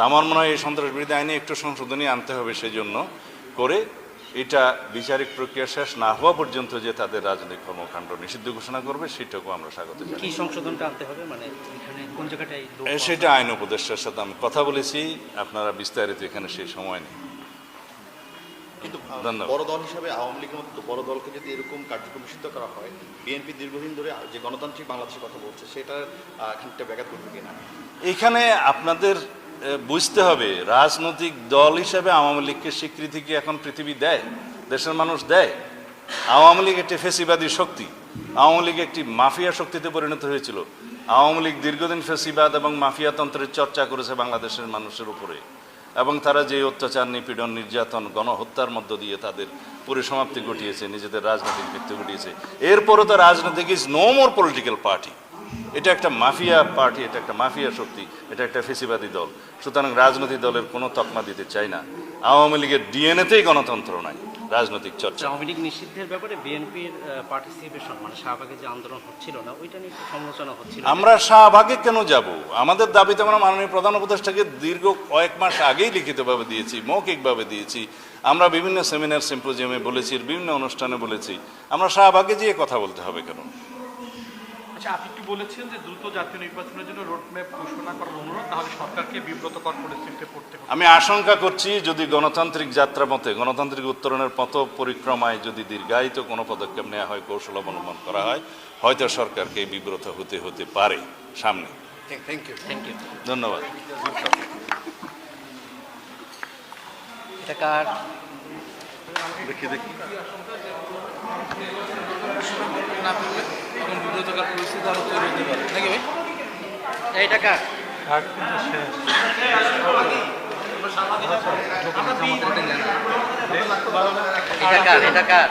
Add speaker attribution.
Speaker 1: তা আমার মনে হয় এই সন্ত্রাস বিরোধী আইনে একটু সংশোধনী আনতে হবে সেই জন্য করে এটা বিচারিক প্রক্রিয়া শেষ না হওয়া পর্যন্ত যে তাদের রাজনৈতিক কর্মকাণ্ড নিষিদ্ধ ঘোষণা করবে সেটাকে আমরা স্বাগত জানাই।
Speaker 2: কি সংশোধনটা আনতে হবে? মানে এখানে কোন জায়গাটায়
Speaker 1: সেটা আইন উপদেষ্টার সাথে আমি কথা বলেছি আপনারা বিস্তারিত এখানে সেই সময় নেই।
Speaker 3: কিন্তু বড় দল হিসাবে আওয়ামী লীগের মতো বড় দলকে যদি এরকম কার্যক্রম নিষিদ্ধ করা হয় বিএনপি দীর্ঘদিন ধরে যে গণতান্ত্রিক বাংলাদেশের কথা বলছে সেটার আহ, খানিকটা ব্যাঘাত করবে কিনা?
Speaker 1: এখানে আপনাদের বুঝতে হবে, রাজনৈতিক দল হিসেবে আওয়ামী লীগকে স্বীকৃতি কি এখন পৃথিবী দেয়? দেশের মানুষ দেয়? আওয়ামী লীগ একটি ফেসিবাদী শক্তি, আওয়ামী লীগ একটি মাফিয়া শক্তিতে পরিণত হয়েছিল। আওয়ামী লীগ দীর্ঘদিন ফেসিবাদ এবং মাফিয়াতন্ত্রের চর্চা করেছে বাংলাদেশের মানুষের উপরে এবং তারা যে অত্যাচার, নিপীড়ন, নির্যাতন, গণহত্যার মধ্য দিয়ে তাদের পরিসমাপ্তি ঘটিয়েছে, নিজেদের রাজনৈতিক মৃত্যু ঘটিয়েছে। এরপরও তো রাজনৈতিক is no more political party এটা একটা মাফিয়া পার্টি এটা একটা মাফিয়া শক্তি এটা একটা ফেসিবাদী দল। সুতরাং রাজনৈতিক দলের কোনো তকমা দিতে চাই না। আওয়ামী লীগের ডিএনএতেই গণতন্ত্র নাই রাজনৈতিক চর্চা।
Speaker 2: আওয়ামী লীগ নিষিদ্ধের ব্যাপারে বিএনপির পার্টিসিপেশন মানে শাহবাগে যে আন্দোলন হচ্ছিল না ওইটা নিয়ে সমালোচনা হচ্ছিল।
Speaker 1: আমরা শাহবাগে কেন যাব? আমাদের দাবি তো আমরা মাননীয় প্রধান উপদেষ্টাকে দীর্ঘ কয়েক মাস আগেই লিখিতভাবে দিয়েছি মৌখিকভাবে দিয়েছি। আমরা বিভিন্ন সেমিনার সিম্পোজিয়ামে বলেছি বিভিন্ন অনুষ্ঠানে বলেছি। আমরা শাহবাগে যেয়ে কথা বলতে হবে কেন?
Speaker 4: আচ্ছা আপনি কি বলেছেন যে দ্রুত জাতীয় নির্বাচনের জন্য রোডম্যাপ ঘোষণা করার অনুরোধ? তাহলে সরকারকে বিব্রতকর পরিস্থিতিতে পড়তে হবে।
Speaker 1: আমি আশঙ্কা করছি যদি গণতান্ত্রিক যাত্রা মতে গণতান্ত্রিক উত্তরণের পথ পরিক্রমায় যদি দীর্ঘায়িত কোনো পদক্ষেপ নেওয়া হয় কৌশল অবলম্বন করা হয় হয়তো সরকারকে বিব্রত হতে হতে পারে সামনে।
Speaker 3: থ্যাংক ইউ
Speaker 2: থ্যাংক ইউ
Speaker 1: ধন্যবাদ। দেখি দেখি।
Speaker 4: প্রতিবন্ধকতার পরিস্থিতি আরও তৈরি হতে পারে। নাকি ভাই?
Speaker 2: এই টাকা এটা কার? এটা কার?